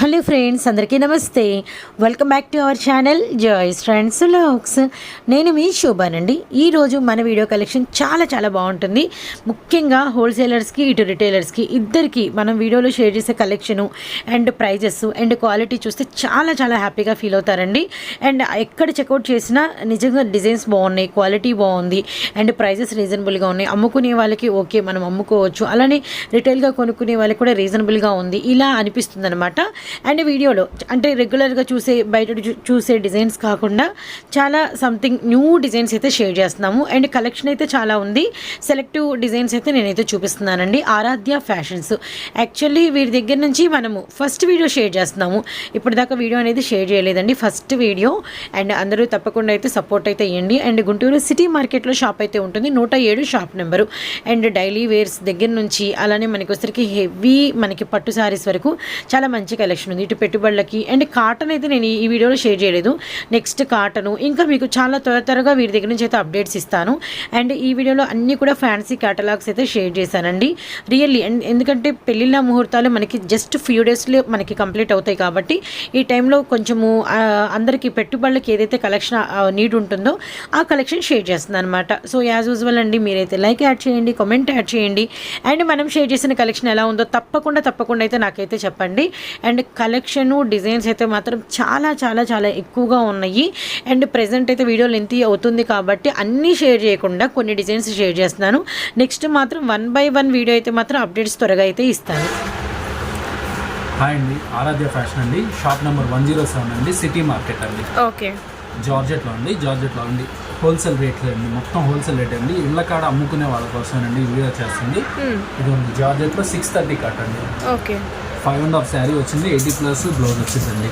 Hello friends అందరికీ నమస్తే. Welcome back to our channel joys friends lakhs నేను మీ శోభానండి ఈరోజు మన వీడియో కలెక్షన్ చాలా చాలా బాగుంటుంది. ముఖ్యంగా హోల్సేలర్స్కి ఇటు రిటైలర్స్కి ఇద్దరికి మనం వీడియోలో షేర్ చేసే collection and prices and quality చూస్తే చాలా చాలా హ్యాపీగా ఫీల్ అవుతారండి. అండ్ ఎక్కడ చెక్అవుట్ చేసినా నిజంగా డిజైన్స్ బాగున్నాయి క్వాలిటీ బాగుంది అండ్ ప్రైజెస్ రీజనబుల్గా ఉన్నాయి. అమ్ముకునే వాళ్ళకి ఓకే మనం అమ్ముకోవచ్చు. అలానే రిటైల్గా కొనుక్కునే వాళ్ళకి కూడా రీజనబుల్గా ఉంది. ఇలా అనిపిస్తుంది అనమాట అండ్ వీడియోలో అంటే రెగ్యులర్గా చూసే బయట చూ- చూసే డిజైన్స్ కాకుండా చాలా సంథింగ్ న్యూ డిజైన్స్ అయితే షేర్ చేస్తున్నాము. అండ్ కలెక్షన్ అయితే చాలా ఉంది. సెలెక్టివ్ డిజైన్స్ అయితే నేనైతే చూపిస్తున్నానండి. ఆరాధ్య ఫ్యాషన్స్. యాక్చువల్లీ వీరి దగ్గర నుంచి మనము ఫస్ట్ వీడియో షేర్ చేస్తున్నాము. ఇప్పటిదాకా వీడియో అనేది షేర్ చేయలేదండి. First video. అండ్ అందరూ తప్పకుండా అయితే సపోర్ట్ అయితే ఇవ్వండి అండ్ గుంటూరు సిటీ మార్కెట్లో షాప్ అయితే ఉంటుంది. నూట ఏడు shop number. And daily wears దగ్గర నుంచి అలానే మనకి వచ్చరికి హెవీ మనకి పట్టు సారీస్ వరకు చాలా మంచి కలెక్షన్ ఉంది. ఇటు పెట్టుబడులకి. అండ్ కాటన్ అయితే నేను ఈ వీడియోలో షేర్ చేయలేదు. నెక్స్ట్ కాటను ఇంకా మీకు చాలా త్వర త్వరగా వీరి దగ్గర నుంచి అయితే అప్డేట్స్ ఇస్తాను. అండ్ ఈ వీడియోలో అన్నీ కూడా ఫ్యాన్సీ క్యాటలాగ్స్ అయితే షేర్ చేశానండి. రియల్లీ అండ్ ఎందుకంటే పెళ్ళిళ్ళ ముహూర్తాలు మనకి జస్ట్ ఫ్యూ డేస్లో మనకి కంప్లీట్ అవుతాయి కాబట్టి ఈ టైంలో కొంచెము అందరికీ పెట్టుబడులకి ఏదైతే కలెక్షన్ నీడ్ ఉంటుందో ఆ కలెక్షన్ షేర్ చేస్తుంది అనమాట సో యాజ్ యూజువల్ అండి మీరైతే లైక్ యాడ్ చేయండి కామెంట్ యాడ్ చేయండి. అండ్ మనం షేర్ చేసిన కలెక్షన్ ఎలా ఉందో తప్పకుండా తప్పకుండా అయితే నాకైతే చెప్పండి. అండ్ కలెక్షన్ డిజైన్స్ అయితే మాత్రం చాలా చాలా చాలా ఎక్కువగా ఉన్నాయి. అండ్ ప్రజెంట్ అయితే వీడియో లెంత్ అవుతుంది కాబట్టి అన్నీ షేర్ చేయకుండా కొన్ని డిజైన్స్ షేర్ చేస్తున్నాను. నెక్స్ట్ మాత్రం వన్ బై వన్ వీడియో అయితే మాత్రం అప్డేట్స్ త్వరగా అయితే ఇస్తాను. హాయ్ అండి ఆరాధ్య ఫ్యాషన్ అండి. Shop number one zero seven అండి సిటీ మార్కెట్ అండి. ఓకే జార్జెట్లో అండి జార్జెట్లో అండి. హోల్సేల్ రేట్లు అండి. మొత్తం హోల్సేల్ రేట్ అండి. ఇళ్ళ కాడ అమ్ముకునే వాళ్ళ కోసం అండి వీడియో చేస్తుంది. ఇది ఉంది. జార్జెట్లో సిక్స్ థర్టీ కట్ అండి. Okay. Five and half sari వచ్చింది. ఎయిటీ ప్లస్ బ్లౌజ్ వచ్చేసండి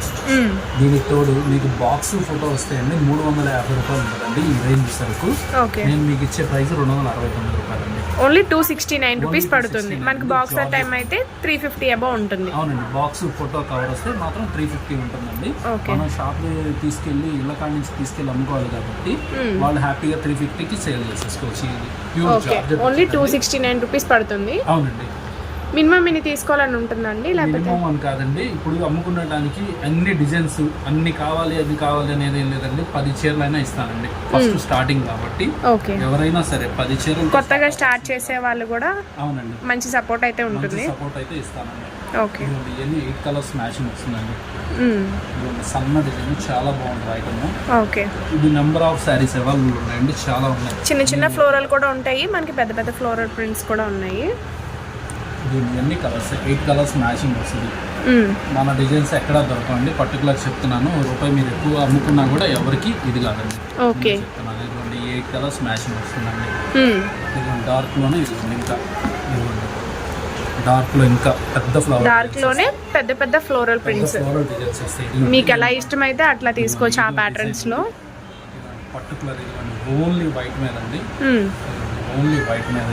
దీనికి తోడు మీకు బాక్స్ ఫోటో వస్తాయండి. మూడు వందల యాభై రూపాయలు ఉంటుందండి ఈ రేంజ్ సరుకు. ఓకే. నేను మీకు ఇచ్చే ప్రైస్ రెండు వందల అరవై తొమ్మిది రూపాయలు అండి only two sixty nine rupees పడుతుంది. 269 మనకి బాక్స్ Jorjet. టైం అయితే త్రీ ఫిఫ్టీ అబౌ ఉంటుంది. అవునండి బాక్స్ ఫోటో కవర్ వస్తే మాత్రం త్రీ ఫిఫ్టీ ఉంటుందండి. మనం షాప్ తీసుకెళ్ళి ఇళ్ళ కాడ నుంచి తీసుకెళ్ళి అమ్ముకోవాలి కాబట్టి వాళ్ళు హ్యాపీగా త్రీ ఫిఫ్టీకి సేల్ చేసేసుకోవచ్చు. Only two sixty nine rupees పడుతుంది. అవునండి. మినిమం ఇది తీసుకోవాలని ఉంటుందండి? లేకపోతే? మినిమం అని కాదండి. ఇప్పుడు అమ్ముకునడానికి అన్ని డిజైన్స్ అన్ని కావాలి అది కావాలి అనేది ఏం లేదండి. పది చీరలైనా ఇస్తానండి. ఫస్ట్ స్టార్టింగ్ కాబట్టి ఓకే. ఎవరైనా సరే పది చీరలు కొత్తగా స్టార్ట్ చేసే వాళ్ళు కూడా అవునండి. మంచి సపోర్ట్ అయితే ఉంటుంది. సపోర్ట్ అయితే ఇస్తానండి. ఓకే. ఇదిగోండి, ఇవన్నీ ఎయిట్ కలర్స్ మ్యాచింగ్ వస్తుందండి. సన్న డిజైన్ చాలా బాగుంటుంది ఐటమ్ ఓకే. ఇది నెంబర్ ఆఫ్ శారీస్ అవైలబుల్ ఉన్నాయండి చాలా ఉన్నాయి. చిన్న చిన్న ఫ్లోరల్ కూడా ఉంటాయి. మనకి పెద్ద పెద్ద ఫ్లోరల్ ప్రింట్స్ కూడా ఉన్నాయి. దీని అన్ని కలర్స్ ఎయిట్ కలర్స్ మ్యాచింగ్ వస్తుంది. మన డిజైన్స్ ఎక్కడా దొరకండి పర్టికులర్ చెప్తున్నాను. రూపాయి మీరు ఎక్కువ అమ్ముకున్నా కూడా ఎవరికి ఇది కాదండి. ఓకే. నేను చెప్తున్నాను ఇదిగోండి ఎయిట్ కలర్స్ మ్యాచింగ్ వస్తుందండి. ఇదిగోండి డార్క్లోనే ఇదిగోండి ఇంకా. ఇదిగోండి. డార్క్లో ఇంకా పెద్ద ఫ్లవర్ డార్క్లోనే పెద్ద పెద్ద ఫ్లోరల్ ప్రింట్స్ ఫ్లోరల్ డిజైన్స్ వస్తాయి. మీకు ఎలా ఇష్టమైతే అట్లా తీసుకోవచ్చు ఆ ప్యాటర్న్స్లో. పర్టికులర్ ఇదిగోండి ఓన్లీ వైట్ మీద అండి. ఓన్లీ వైట్ మీద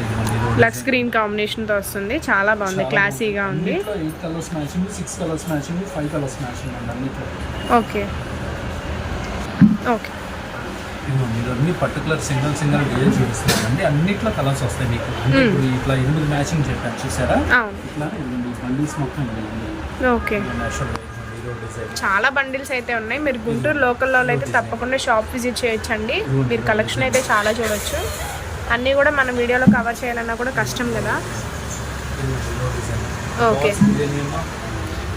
గ్రీన్ కాంబినేషన్తో వస్తుంది. చాలా బాగుంది. క్లాసీగా ఉంది. Colours matching six colours matching five colours matching అండి అన్నిట్లో. ఓకే ఓకే ఇదిగోండి ఇవన్నీ పర్టికులర్ సింగిల్ సింగిల్ డిజైన్ చూపిస్తున్నానండి అన్నిట్లో కలర్స్ వస్తాయి మీకు. అంటే ఇప్పుడు ఇట్లా ఎనిమిది మ్యాచింగ్ చెప్పాను చూసారా? ఇట్లా బండిల్స్ మొత్తం ఓకే చాలా బండిల్స్ అయితే ఉన్నాయి. మీరు గుంటూరు లోకల్లో అయితే తప్పకుండా షాప్ విజిట్ చేయొచ్చండి. మీరు కలెక్షన్ అయితే చాలా చూడొచ్చు. అన్నీ కూడా మన వీడియోలో కవర్ చేయాలన్నా కూడా కష్టం కదా. ఓకే.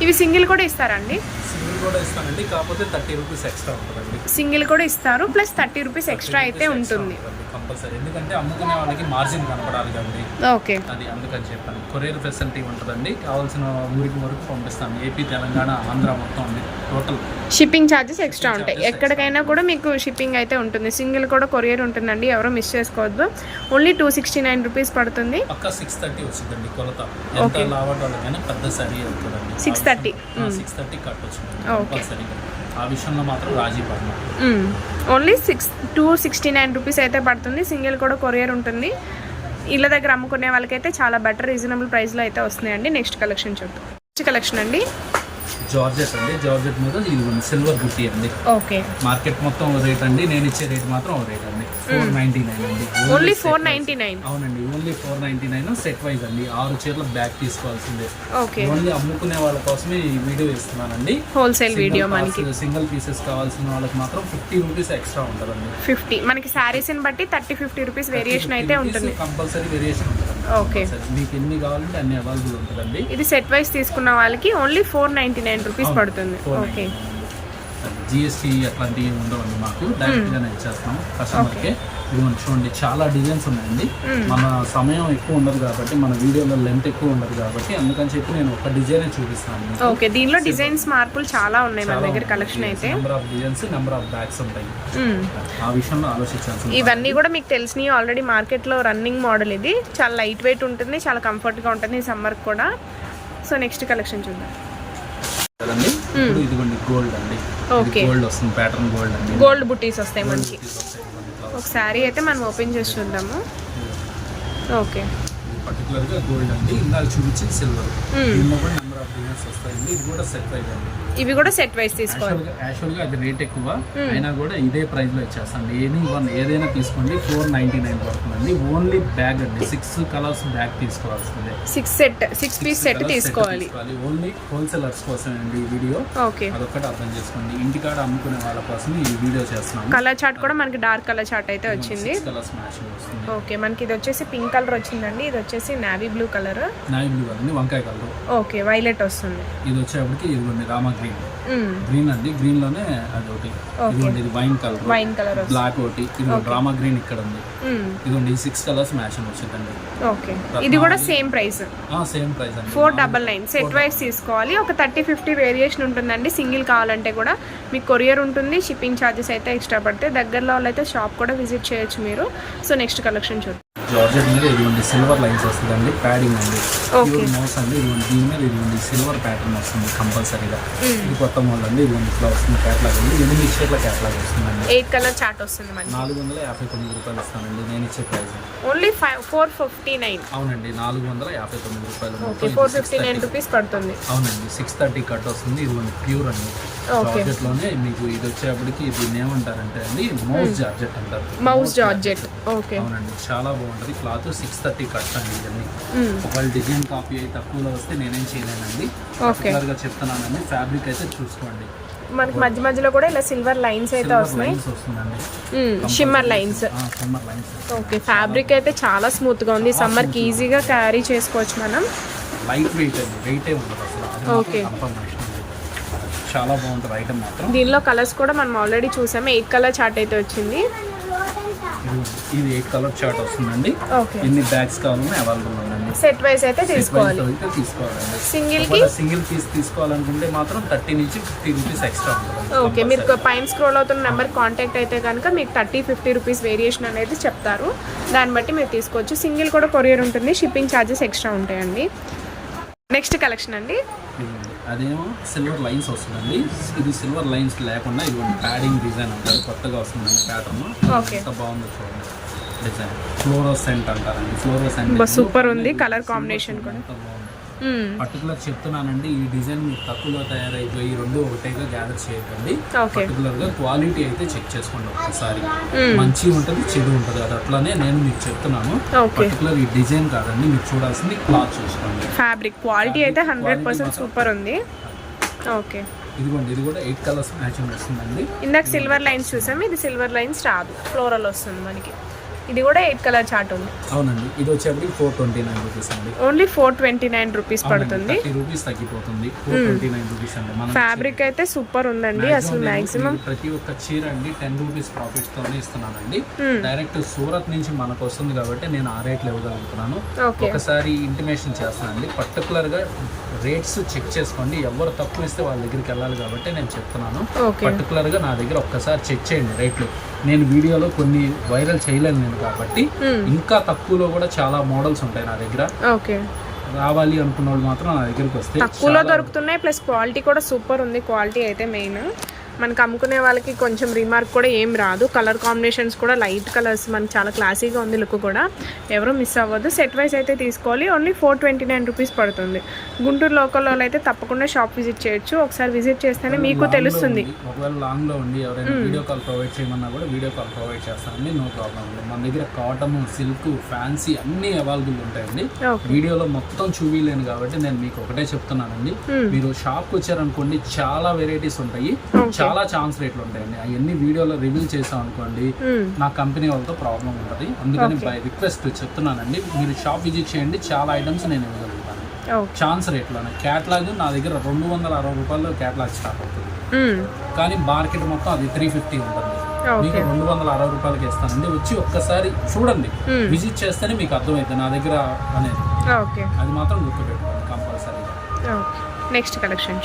ఇవి సింగిల్ కూడా ఇస్తారండి? సింగిల్ కూడా ఇస్తానండి. కాకపోతే థర్టీ రూపీస్ ఎక్స్ట్రా ఉంటుందండి. సింగిల్ కూడా ఇస్తారు. ప్లస్ థర్టీ రూపీస్ ఎక్స్ట్రా అయితే ఉంటుంది. కంపల్సరీ. ఎందుకంటే అమ్ముకునే వాళ్ళకి మార్జిన్ కనపడాలి కండి ఓకే. అది అందుకని చెప్పాను. కొరియర్ ఫెసిలిటీ ఉంటుందండి. కావాల్సిన ఊరికి వరకు పంపిస్తాను. ఏపీ తెలంగాణ ఆంధ్ర మొత్తం అండి టోటల్ షిప్పింగ్ ఛార్జెస్ ఎక్స్ట్రా ఉంటాయి. ఎక్కడికైనా కూడా మీకు షిప్పింగ్ అయితే ఉంటుంది. సింగిల్ కూడా కొరియర్ ఉంటుందండి. ఎవరో మిస్ చేసుకోవద్దు. Only two sixty nine rupees పడుతుంది. పక్క సిక్స్ థర్టీ వచ్చిందండి కొలత. ఎంత. లావటాలు పెద్ద సరి అవుతుందండి. 630. సిక్స్ థర్టీ కట్ వచ్చింది. కంపల్సరీగా ఆ విషయంలో మాత్రం రాజీ పడను. Only six two sixty nine rupees అయితే పడుతుంది. సింగిల్ కూడా కొరియర్ ఉంటుంది. ఇళ్ళ దగ్గర అమ్ముకునే వాళ్ళకైతే చాలా బెటర్ రీజనబుల్ ప్రైస్లో అయితే వస్తున్నాయండి. నెక్స్ట్ కలెక్షన్ చూద్దాం. నెక్స్ట్ కలెక్షన్ అండి? జార్జెట్ అండి. జార్జెట్ మీద ఇది సిల్వర్ బుట్టి అండి. ఓకే మార్కెట్ మొత్తం రేట్ అండి. నేను ఇచ్చే రేట్ మాత్రం రేట్ ఫోర్ నైన్టీ నైన్ అండి. Only four wise. Ninety nine. అవునండి only four ninety nine set wise అండి. ఆరు చీరల బ్యాగ్ తీసుకోవాల్సిందే. ఓకే. ఓన్లీ అమ్ముకునే వాళ్ళ కోసమే ఈ వీడియో ఇస్తున్నానండి హోల్సేల్ వీడియో మనకి. సింగిల్ పీసెస్ కావాల్సిన వాళ్ళకి మాత్రం ఫిఫ్టీ రూపీస్ ఎక్స్ట్రా ఉంటుందండి. ఫిఫ్టీ. మనకి శారీస్ని బట్టి థర్టీ ఫిఫ్టీ రూపీస్ వేరియేషన్ అయితే ఉంటుంది. కంపల్సరీ వేరియేషన్ ఉంటుంది ఓకే. మీకు ఎన్ని కావాలంటే అన్ని అవైలబుల్ ఉంటుందండి. ఇది సెట్ వైస్ తీసుకున్న వాళ్ళకి only four ninety nine rupees పడుతుంది. ఓకే జిఎస్టీ అట్లాంటివి ఉండవండి మాకు. డైరెక్ట్ గానే ఇచ్చేస్తాం కస్టమర్కి. ఇదిగోండి చూడండి చాలా డిజైన్స్ ఉన్నాయండి. మన సమయం ఎక్కువ ఉండదు కాబట్టి మన వీడియోలో లెంత్ ఎక్కువ ఉండదు కాబట్టి అందుకని చెప్పి నేను ఒక డిజైన్ చూపిస్తాను. ఓకే దీనిలో డిజైన్స్ మార్పులు చాలా ఉన్నాయి మన దగ్గర కలెక్షన్ అయితే. Number of designs number of bags ఉంటాయి. మ్మ్. ఆ విషయంలో ఆలోచించాల్సింది ఇవన్నీ కూడా మీకు తెలిసినవి ఆల్రెడీ మార్కెట్లో రన్నింగ్ మోడల్ ఇది. చాలా లైట్ వెయిట్ ఉంటుంది చాలా కంఫర్ట్గా ఉంటుంది ఈ సమ్మర్ కూడా. సో నెక్స్ట్ కలెక్షన్ చూద్దాం. కదండి ఇప్పుడు ఇదిగోండి గోల్డ్ అండి. గోల్డ్ వస్తుంది ప్యాటర్న్ గోల్డ్ అండి. గోల్డ్ బుటీస్ వస్తాయి మనకి. ఒక శారీ అయితే మనం ఓపెన్ చేసి చూద్దాము. ఓకే. పర్టికులర్గా గోల్డ్ అండి. ఇందాక చూపించి సిల్వర్. దీనిలో కూడా నెంబర్ ఆఫ్ డిజైన్స్ వస్తాయండి. ఇది కూడా సెట్ ప్రైస్ అండి. ఇవి కూడా సెట్ వైస్ తీసుకోవాలి. యాక్చువల్గా అది రేట్ ఎక్కువ. Hmm. అయినా కూడా ఇదే ప్రైస్లో ఇచ్చేస్తాను. ఎనీ వన్ ఏదైనా తీసుకోండి ఫోర్ నైన్టీ నైన్ పడుతుందండి. ఓన్లీ బ్యాగ్ అండి. సిక్స్ కలర్స్ బ్యాగ్ తీసుకోవాల్సిందే. Six set six piece set తీసుకోవాలి. ఓన్లీ హోల్సేలర్స్ కోసం అండి ఈ వీడియో ఓకే అదొక్కటి అర్థం చేసుకోండి. ఇంటికాడ అమ్ముకునే వాళ్ళ కోసం ఈ వీడియో చేస్తున్నాము. కలర్ చార్ట్ కూడా మనకి డార్క్ కలర్ చార్ట్ అయితే వచ్చింది. మ్యాచింగ్ వస్తుంది. ఓకే మనకి ఇది వచ్చేసి పింక్ కలర్ వచ్చిందండి. ఇది వచ్చేసి navy blue colour navy blue అండి వంకాయ కలర్ ఓకే వైలెట్ వస్తుంది. ఇది వచ్చేప్పటికి ఇదిగోండి రామా గ్రీన్. గ్రీన్ అండి. గ్రీన్లోనే అది ఒకటి ఇదిగోండి ఇది వైన్ కలర్ వైన్ కలర్ వస్తుంది. బ్లాక్ ఒకటి. ఇది రామా గ్రీన్ ఇక్కడ ఉంది. ఇదిగోండి ఈ సిక్స్ కలర్స్ మ్యాచింగ్ వచ్చిందండి ఓకే. ఇది కూడా సేమ్ ప్రైస్. సేమ్ ప్రైస్ అండి. Four double nine. Set wise తీసుకోవాలి. ఒక థర్టీ ఫిఫ్టీ వేరియేషన్ ఉంటుందండి. సింగిల్ కావాలంటే కూడా మీకు కొరియర్ ఉంటుంది. షిప్పింగ్ ఛార్జెస్ అయితే ఎక్స్ట్రా పడతాయి. దగ్గరలో వాళ్ళైతే షాప్ కూడా విజిట్ చేయొచ్చు మీరు. సో నెక్స్ట్ కలెక్షన్ చూద్దాం. జార్జెట్ మీద ఇదిగోండి సిల్వర్ లైన్స్ వస్తుందండి. ప్యాడింగ్ అండి. Okay. ప్యూర్ మౌస్ అండి. ఇదిగోండి దీని మీద ఇదిగోండి సిల్వర్ ప్యాటర్న్ వస్తుంది కంపల్సరీగా. ఇది కొత్త మోడల్ అండి ఇదిగోండి ఇట్లా వస్తుంది క్యాట్లాగ్ అండి ఎనిమిది షేట్ల క్యాట్లాగ్ వస్తుందండి? ఎయిట్ కలర్ చార్ట్ వస్తుంది మనకి నాలుగు వందల యాభై తొమ్మిది రూపాయలు ఇస్తానండి నేను ఇచ్చే price only five four fifty nine అవునండి నాలుగు వందల యాభై తొమ్మిది రూపాయలు. ఫోర్ ఇది ఫిఫ్టీ నైన్ 630. రూపీస్ పడుతుంది. అవునండి సిక్స్ థర్టీ కట్ వస్తుంది ఇదిగోండి ప్యూర్ అండి. Okay. జార్జెట్లోనే మీకు ఇది వచ్చేప్పటికి దీన్ని ఏమంటారంటే అండి మౌస్ జార్జెట్ అంటారు. Moss georgette. ఓకే అవునండి చాలా బాగుంటుంది. క్లాత్ సిక్స్ థర్టీ కట్ అండి ఇవన్నీ మ్మ్. ఒకవేళ డిజైన్ కాపీ అయి తక్కువలో వస్తే నేనేం చేయలేనండి. ఓకే గా చెప్తున్నానండి ఫ్యాబ్రిక్ అయితే చూసుకోండి. మనకి మధ్య మధ్యలో కూడా ఇలా సిల్వర్ లైన్స్ అయితే వస్తున్నాయి. షిమ్మర్ లైన్స్ ఓకే ఫ్యాబ్రిక్ అయితే చాలా స్మూత్గా ఉంది. సమ్మర్కి ఈజీగా క్యారీ చేసుకోవచ్చు మనం. లైట్ వెయిట్ అండి వెయిటే ఉండదు అసలు అది Okay. కన్ఫర్మేషన్ చాలా బాగుంటుంది ఐటమ్ మాత్రం. దీనిలో కలర్స్ కూడా మనం ఆల్రెడీ చూసాము ఎయిట్ కలర్ చార్ట్ అయితే వచ్చింది. ఇది- ఎయిట్ కలర్ చార్ట్ వస్తుందండి. ఓకే ఎన్ని బ్యాగ్స్ కావాలన్నా అవైలబుల్ ఉందండి. సెట్ వైస్ అయితే తీసుకోవాలి. తీసుకోవాలండి. సింగిల్కి? సింగిల్ పీస్ తీసుకోవాలనుకుంటే మాత్రం థర్టీ నుంచి ఫిఫ్టీ రూపీస్ ఎక్స్ట్రా ఉంటుంది ఓకే మీరు పైన స్క్రోల్ అవుతున్న నెంబర్ కాంటాక్ట్ అయితే కనుక మీకు థర్టీ ఫిఫ్టీ రూపీస్ వేరియేషన్ అనేది చెప్తారు. దాన్ని బట్టి మీరు తీసుకోవచ్చు. సింగిల్ కూడా కొరియర్ ఉంటుంది. షిప్పింగ్ ఛార్జెస్ ఎక్స్ట్రా ఉంటాయండి. నెక్స్ట్ కలెక్షన్ అండి. అదేమో సిల్వర్ లైన్స్ వస్తుందండి. ఇది సిల్వర్ లైన్స్ లేకుండా ఇదిగోండి ప్యాడింగ్ డిజైన్ అంటారు. కొత్తగా వస్తుందండి ప్యాటర్న్. ఎంత బాగుందో చూడండి. డిజైన్ ఫ్లోరోసెంట్ అంటారండి. ఫ్లోరోసెంట్ బా, super ఉంది, colour combination కూడా. పర్టికులర్ చెప్తున్నానండి ఈ డిజైన్ మీకు తక్కువలో తయారైపోయి రెండు ఒకటేగా గ్యాదర్ చేయకండి. పర్టికులర్గా క్వాలిటీ అయితే చెక్ చేసుకోండి ఒకసారి మంచి ఉంటుంది చెడు ఉంటుంది అది అట్లానే నేను మీకు చెప్తున్నాను. పర్టికులర్ ఈ డిజైన్ కాదండి మీరు చూడాల్సింది క్లాత్ చూసుకోండి. ఫ్యాబ్రిక్ క్వాలిటీ అయితే హండ్రెడ్ పర్సెంట్ సూపర్ ఉంది. ఓకే ఇదిగోండి ఇది కూడా ఎయిట్ కలర్స్ మ్యాచింగ్ వస్తుందండి. ఇందాక సిల్వర్ లైన్స్ చూసాం ఇది సిల్వర్ లైన్స్ రాదు ఫ్లోరల్ వస్తుంది మనకి. ఇది కూడా ఎయిట్ కలర్ చార్ట్ ఉంది. అవునండి ఇది వచ్చేప్పటికి ఫోర్ ట్వంటీ నైన్ రూపీస్ అండి. Only four twenty nine rupees పడుతుంది. రూపీస్ తగ్గిపోతుంది. ఫోర్ ట్వంటీ నైన్ రూపీస్ అండి. మనం ఫ్యాబ్రిక్ అయితే సూపర్ ఉందండి అసలు మాక్సిమం ప్రతి ఒక్క చీర అండి టెన్ రూపీస్ ప్రాఫిట్ తోనే ఇస్తున్నానండి. డైరెక్ట్ సూరత్ నుంచి మనకు వస్తుంది కాబట్టి నేను ఆ రేట్లు ఇవ్వగలుగుతున్నాను. ఒకసారి ఇంటిమేషన్ చేస్తానండి పర్టికులర్గా రేట్స్ చెక్ చేసుకోండి. ఎవరు తక్కువ ఇస్తే వాళ్ళ దగ్గరికి వెళ్ళాలి కాబట్టి నేను చెప్తున్నాను. పర్టికులర్గా నా దగ్గర ఒక్కసారి చెక్ చేయండి రేట్లు నేను వీడియోలో కొన్ని వైరల్ చేయలేను నేను కాబట్టి ఇంకా తక్కువలో కూడా చాలా మోడల్స్ ఉంటాయి నా దగ్గర. ఓకే. రావాలి అనుకున్న వాళ్ళు మాత్రం నా దగ్గరికి వస్తే తక్కువలో దొరుకుతున్నాయి ప్లస్ క్వాలిటీ కూడా సూపర్ ఉంది క్వాలిటీ అయితే మెయిన్. మనకి అమ్ముకునే వాళ్ళకి కొంచెం రిమార్క్ కూడా ఏం రాదు. కలర్ కాంబినేషన్స్ కూడా లైట్ కలర్స్ మనకి చాలా క్లాసీగా ఉంది లుక్ కూడా. ఎవరు మిస్ అవ్వద్దు. సెట్ వైస్ అయితే తీసుకోవాలి. Only four twenty nine rupees పడుతుంది. గుంటూరు లోకల్లో అయితే తప్పకుండా షాప్ విజిట్ చేయొచ్చు. ఒకసారి విజిట్ చేస్తేనే మీకు తెలుస్తుంది. ఒకవేళ లాంగ్లో ఉండి ఎవరైనా వీడియో కాల్ ప్రొవైడ్ చేయమన్నా కూడా వీడియో కాల్ ప్రొవైడ్ చేస్తామండి నో ప్రాబ్లం మన దగ్గర కాటన్ సిల్క్ ఫ్యాన్సీ అన్ని అవైలబుల్ ఉంటాయండి. వీడియోలో మొత్తం చూపించలేను కాబట్టి నేను మీకు ఒకటే చెప్తున్నానండి. Hmm. మీరు షాప్ వచ్చారనుకోండి చాలా వెరైటీస్ ఉంటాయి. చాలా ఛాన్స్ రేట్లు ఉంటాయండి. అవన్నీ వీడియోలో రివీల్ చేసాం అనుకోండి. నా కంపెనీ వాళ్ళతో ప్రాబ్లం ఉంటుంది. అందుకని బై రిక్వెస్ట్ చెప్తున్నానండి. మీరు షాప్ విజిట్ చేయండి. చాలా ఐటమ్స్ నేను ఇవ్వగలుగుతాను. ఛాన్స్ రేట్లోనే క్యాట్లాగ్ నా దగ్గర రెండు వందల అరవై రూపాయలు క్యాట్లాగ్ స్టార్ట్ అవుతుంది. కానీ మార్కెట్ మొత్తం అది త్రీ ఫిఫ్టీ ఉంటుంది. మీకు రెండు వందల అరవై రూపాయలకి ఇస్తానండి. వచ్చి ఒక్కసారి చూడండి. విజిట్ చేస్తేనే మీకు అర్థమవుతుంది నా దగ్గర అనేది. ఓకే అది మాత్రం గుర్తుపెట్టుకోండి కంపల్సరీగా next collection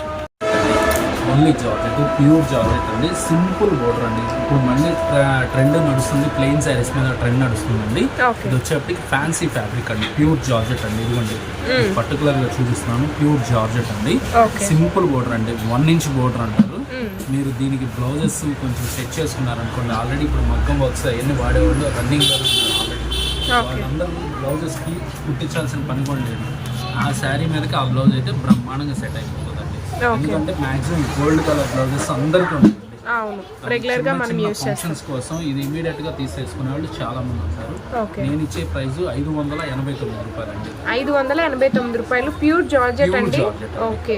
only georgette pure georgette అండి సింపుల్ బోర్డర్ అండి. ఇప్పుడు మళ్ళీ ట్రెండ్ నడుస్తుంది. ప్లెయిన్ శారీస్ మీద ట్రెండ్ నడుస్తుందండి. ఇది వచ్చేప్పటికి ఫ్యాన్సీ ఫ్యాబ్రిక్ అండి. ప్యూర్ జార్జెట్ అండి. ఇదిగోండి. పర్టికులర్గా చూపిస్తున్నాను. ప్యూర్ జార్జెట్ అండి. సింపుల్ బోర్డర్ అండి. వన్ ఇంచ్ బోర్డర్ అంటారు. మీరు దీనికి బ్లౌజెస్ కొంచెం సెట్ చేసుకున్నారనుకోండి ఆల్రెడీ ఇప్పుడు మగ్గం వర్క్స్ అవన్నీ వాడేవాళ్ళు రన్నింగ్ ఆల్రెడీ వాళ్ళందరూ బ్లౌజెస్కి కుట్టించాల్సిన పని కూడా లేదు. ఆ శారీ మీదకి ఆ బ్లౌజ్ అయితే బ్రహ్మాండంగా సెట్ అయిపోతుందండి ఓకే ఎందుకంటే మాక్సిమం గోల్డ్ కలర్ బ్లౌజెస్ అందరికీ ఉంటుంది అవును. రెగ్యులర్గా మనం యూస్ చేస్తాం. కోసం ఇది ఇమీడియట్గా తీసేసుకునే వాళ్ళు చాలా మంది ఉంటారు నేను ఇచ్చే ప్రైస్ ఐదు వందల ఎనభై తొమ్మిది రూపాయలు అండి ఐదు వందల ఎనభై తొమ్మిది రూపాయలు. ప్యూర్ జార్జెట్ అండి. ఓకే.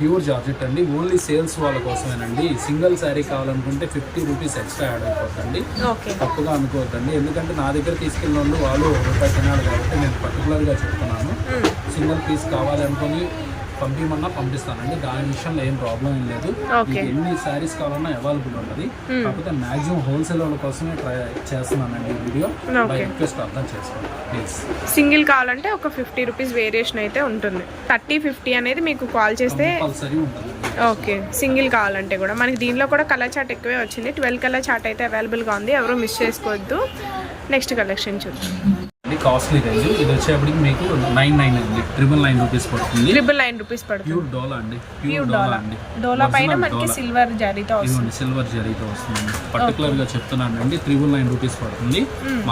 ప్యూర్ జార్జెట్ అండి. ఓన్లీ సేల్స్ వాళ్ళ కోసమేనండి. సింగిల్ శారీ కావాలనుకుంటే ఫిఫ్టీ రూపీస్ ఎక్స్ట్రా యాడ్ అయిపోతుంది ఓకే. తప్పుగా అనుకోవద్దండి. ఎందుకంటే నా దగ్గర తీసుకెళ్ళిన వాళ్ళు వాళ్ళు రూపాయి తినాలి కాబట్టి నేను పర్టికులర్గా చెప్తున్నాను. సింగిల్ పీస్ కావాలనుకొని పంపించమన్నా పంపిస్తానండి. దాని విషయంలో ఏం ప్రాబ్లం ఏం లేదు. మీకు ఎన్ని శారీస్ కావాలన్నా అవైలబుల్ ఉంటుంది. కాకపోతే మాక్సిమం హోల్సేల్ వాళ్ళ కోసమే ట్రై చేస్తున్నానండి ఈ వీడియో బై. రిక్వెస్ట్ అర్థం చేసుకోండి ప్లీజ్ సింగిల్ కావాలంటే ఒక ఫిఫ్టీ రూపీస్ వేరియేషన్ అయితే ఉంటుంది. థర్టీ ఫిఫ్టీ అనేది మీకు కాల్ చేస్తే ఓకే సింగిల్ కావాలంటే కూడా. మనకి దీనిలో కూడా కలర్ చాట్ ఎక్కువే వచ్చింది. ట్వెల్వ్ కలర్ చాట్ అయితే అవైలబుల్గా ఉంది. ఎవరు మిస్ చేసుకోవద్దు. నెక్స్ట్ కలెక్షన్ చూద్దాం. కాస్ట్లీ రేంజ్ ఇది వచ్చేప్పటికి మీకు నైన్ నైన్ అండి. ట్రిపుల్ నైన్ రూపీస్ పడుతుంది. ట్రిపుల్ నైన్ రూపీస్ పడుతుంది. ప్యూర్ డోలా అండి. ప్యూర్ డోలా అండి. డోలా పైన మనకి. సిల్వర్ జరీతో వస్తుంది. సిల్వర్ జరీతో వస్తుంది పర్టికులర్గా చెప్తున్నాను అండి త్రిబుల్ నైన్ రూపీస్ పడుతుంది.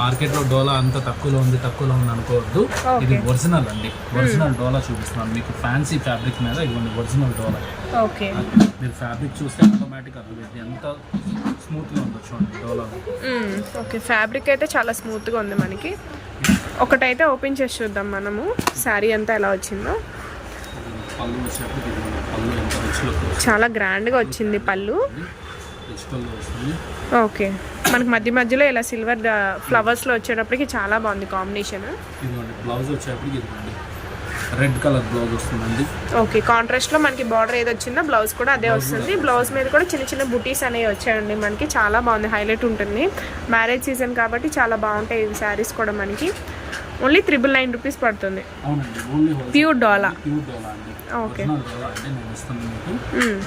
మార్కెట్లో డోలా అంత తక్కువలో ఉంది తక్కువలో ఉంది అనుకోవద్దు. ఇది ఒరిజినల్ అండి. ఒరిజినల్ డోలా చూపిస్తున్నాను. మీకు ఫ్యాన్సీ ఫ్యాబ్రిక్ మీద ఇదిగోండి ఒరిజినల్ డోలా ఓకే మీరు ఫ్యాబ్రిక్ చూస్తే ఆటోమేటిక్ అర్థమైంది ఎంత స్మూత్గా ఉందో చూడండి డోలా ఓకే ఫ్యాబ్రిక్ అయితే చాలా స్మూత్గా ఉంది మనకి. ఒకటైతే ఓపెన్ చేసి చూద్దాం మనము. శారీ అంతా ఎలా వచ్చిందో. చాలా గ్రాండ్గా వచ్చింది పళ్ళు. ఓకే. మనకి మధ్య మధ్యలో ఇలా సిల్వర్ ఫ్లవర్స్లో వచ్చేటప్పటికి చాలా బాగుంది కాంబినేషన్. బ్లౌజ్ వచ్చేటప్పటికి రెడ్ కలర్ బ్లౌజ్ వస్తుందండి. ఓకే కాంట్రాస్ట్లో మనకి బార్డర్ ఏది వచ్చిందో బ్లౌజ్ కూడా అదే వస్తుంది. బ్లౌజ్ మీద కూడా చిన్న చిన్న బుటీస్ అనేవి వచ్చాయండి మనకి. చాలా బాగుంది హైలైట్ ఉంటుంది. మ్యారేజ్ సీజన్ కాబట్టి చాలా బాగుంటాయి ఇవి శారీస్ కూడా మనకి. ఓన్లీ త్రిబుల్ నైన్ రూపీస్ పడుతుంది. ప్యూర్ డోలా ప్యూర్ డోలా అండి. ఓకే.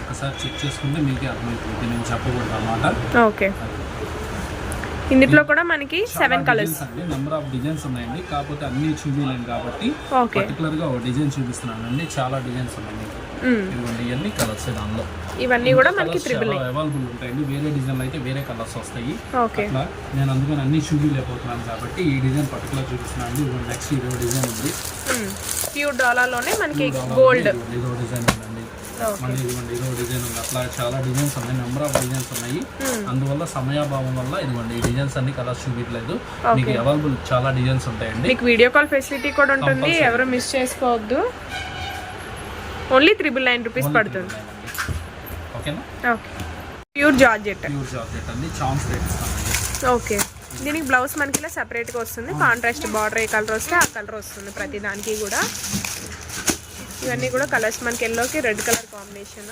ఒకసారి చెక్ చేసుకుంటే మీకే అర్థమైపోతుంది నేను చెప్పకూడదు అన్నమాట ఓకే ఇందులో కూడా మనకి సెవెన్ కలర్స్ అండి. నెంబర్ ఆఫ్ డిజైన్స్ ఉన్నాయండి. కాకపోతే అన్ని చూపించలేను కాబట్టి పర్టికులర్గా ఒక డిజైన్ చూపిస్తున్నానండి. చాలా డిజైన్స్ ఉన్నాయి. మ్మ్. ఇదిగోండి ఇవన్నీ కలర్స్ దానిలో. ఇవన్నీ కూడా మనకి చాలా అవైలబుల్ ఉంటాయండి. వేరే డిజైన్లు అయితే వేరే కలర్స్ వస్తాయి. ఓకే అట్లా నేను అందుకని అన్ని చూపించలేకపోతున్నాను కాబట్టి ఈ డిజైన్ పర్టికులర్ చూపిస్తున్నాను. అండి నెక్స్ట్ ఇదో డిజైన్ ఉంది. ప్యూర్ డాలాలోనే మనకి ఇదిగోండి గోల్డ్ ఇదో డిజైన్ ఉందండి. మళ్ళీ ఇదిగోండి ఇదో డిజైన్ ఉంది. అట్లా చాలా డిజైన్స్ ఉన్నాయి. నెంబర్ ఆఫ్ డిజైన్స్ ఉన్నాయి. Hmm. అందువల్ల సమయాభావం వల్ల ఇదిగోండి ఈ డిజైన్స్ అన్ని కలర్స్ చూపించలేదు మీకు అవైలబుల్ చాలా డిజైన్స్ ఉంటాయండి. మీకు వీడియో కాల్ ఫెసిలిటీ కూడా ఉంటుంది. ఎవరు మిస్ చేసుకోవద్దు. ఓన్లీ త్రిబుల్ నైన్ రూపీస్ పడుతుంది. ఓకేనా okay pure georgette pure georgette అండి. చాన్స్ రేట్ ఇస్తామండి ఓకే దీనికి బ్లౌజ్ మనకి ఇలా సెపరేట్గా వస్తుంది. కాంట్రాస్ట్ బార్డర్ ఏ కలర్ వస్తే ఆ కలర్ వస్తుంది ప్రతి దానికి కూడా. ఇవన్నీ కూడా కలర్స్ మనకి ఎల్లోకి red colour combination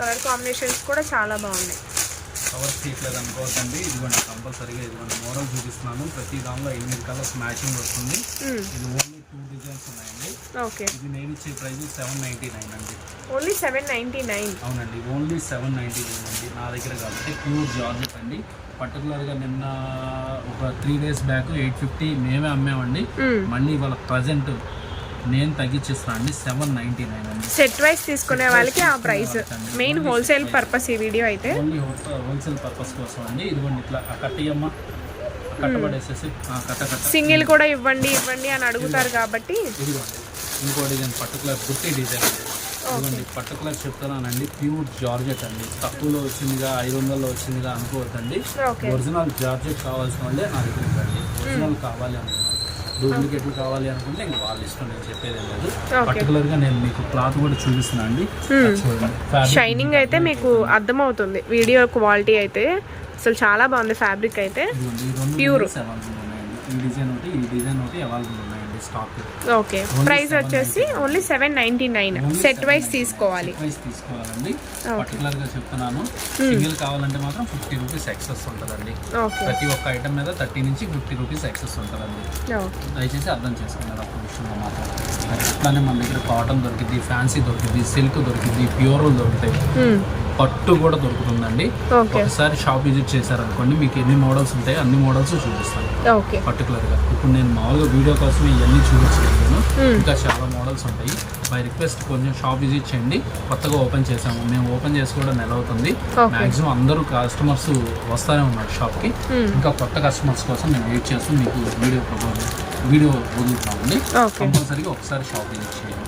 colour combinations కూడా చాలా బాగున్నాయి. కవర్ తీయట్లేదు అనుకోవద్దండి. ఇదిగోండి కంపల్సరీగా ఇదిగోండి. మోడల్ చూపిస్తున్నాను. ప్రతి దానిలో ఎనిమిది కలర్స్ మ్యాచింగ్ వస్తుంది. మ్మ్. ఇది ఓన్లీ టూ డిజైన్స్ ఉన్నాయండి. ఓకే ఇది నేను ఇచ్చే ప్రైస్ సెవెన్ నైంటీ నైన్ అండి. ఓన్లీ సెవెన్ నైంటీ నైన్ అవునండి. ఓన్లీ సెవెన్ నైంటీ నైన్ అండి. నా దగ్గర కాబట్టి ప్యూర్ జార్జెట్ అండి. పర్టికులర్గా నిన్న ఒక three days back eight fifty మేమే అమ్మామండి మళ్ళీ వాళ్ళ ప్రజెంట్ నేను తగ్గించేస్తాను అండి సెవెన్ నైంటీ నైన్ అండి. సెట్ వైస్ తీసుకునే వాళ్ళకి ఆ ప్రైస్ మెయిన్ హోల్సేల్ పర్పస్ ఈ వీడియో అయితే. ఓన్లీ హోల్సేల్ పర్పస్ కోసం అండి. ఇదిగోండి ఇట్లా కట్టయ్యమ్మ కట్టబడేసేసి ఆ కట్ట కట్ట సింగిల్ కూడా ఇవ్వండి ఇవ్వండి అని అడుగుతారు కాబట్టి. ఇదిగోండి. ఇంకో డిజైన్ పర్టికులర్ బుట్టి డిజైన్ ఇదిగోండి పర్టికులర్ చెప్తున్నానండి ప్యూర్ జార్జెట్ అండి తక్కువలో వచ్చిందిగా ఐదు వందల్లో వచ్చిందిగా అనుకోవద్దండి ఒరిజినల్ జార్జెట్ కావాల్సిన వాళ్ళే నా దగ్గర ఇవ్వండి ఒరిజినల్ కావాలి అనుకున్నాను డూప్లికేట్లు కావాలి అనుకుంటే ఇంక వాళ్ళ ఇష్టం నేను చెప్పేది లేదు. పర్టికులర్గా నేను మీకు క్లాత్ కూడా చూపిస్తున్నా అండి షైనింగ్ అయితే మీకు అర్థమవుతుంది వీడియో క్వాలిటీ అయితే అసలు చాలా బాగుంది ఫ్యాబ్రిక్ అయితే ఉన్నాయండి ఈ డిజైన్ ఒకటి ఈ డిజైన్ ఒకటి అవైలబుల్ ఉన్నాయండి స్టాక్ ఓకే. ప్రైస్ వచ్చేసి only seven ninety nine set wise తీసుకోవాలి. ప్రైస్ తీసుకోవాలండి. పర్టికులర్గా చెప్తున్నాను. సింగిల్ కావాలంటే మాత్రం ఫిఫ్టీ రూపీస్ ఎక్సెస్ ఉంటుందండి. ఓకే ప్రతి ఒక్క ఐటమ్ మీద థర్టీ నుంచి ఫిఫ్టీ రూపీస్ ఎక్సెస్ ఉంటుందండి. ఓకే దయచేసి అర్థం చేసుకున్నారు ఒక్క విషయంలో మాత్రం. అట్లానే మన దగ్గర కాటన్ దొరికింది ఫ్యాన్సీ దొరికింది సిల్క్ దొరికింది ప్యూర్లు దొరుకుతాయి. పట్టు కూడా దొరుకుతుందండి. ఒకసారి షాప్ విజిట్ చేశారనుకోండి మీకు ఎన్ని మోడల్స్ ఉంటాయో అన్ని మోడల్స్ చూపిస్తాను. ఓకే పర్టికులర్గా ఇప్పుడు నేను మామూలుగా వీడియో కోసం ఇవన్నీ చూపించలేను ఇంకా చాలా మోడల్స్ ఉంటాయి. బై రిక్వెస్ట్ కొంచెం షాప్ విజిట్ చేయండి. కొత్తగా ఓపెన్ చేసాము. మేము ఓపెన్ చేసి కూడా నెల అవుతుంది. మాక్సిమం అందరూ కస్టమర్స్ వస్తానే ఉన్నారు షాప్కి. ఇంకా కొత్త కస్టమర్స్ కోసం మేము వెయిట్ చేస్తూ. మీకు వీడియో వీడియో వదులుతామండి. కంపల్సరీగా ఒకసారి షాప్ విజిట్ చేయండి.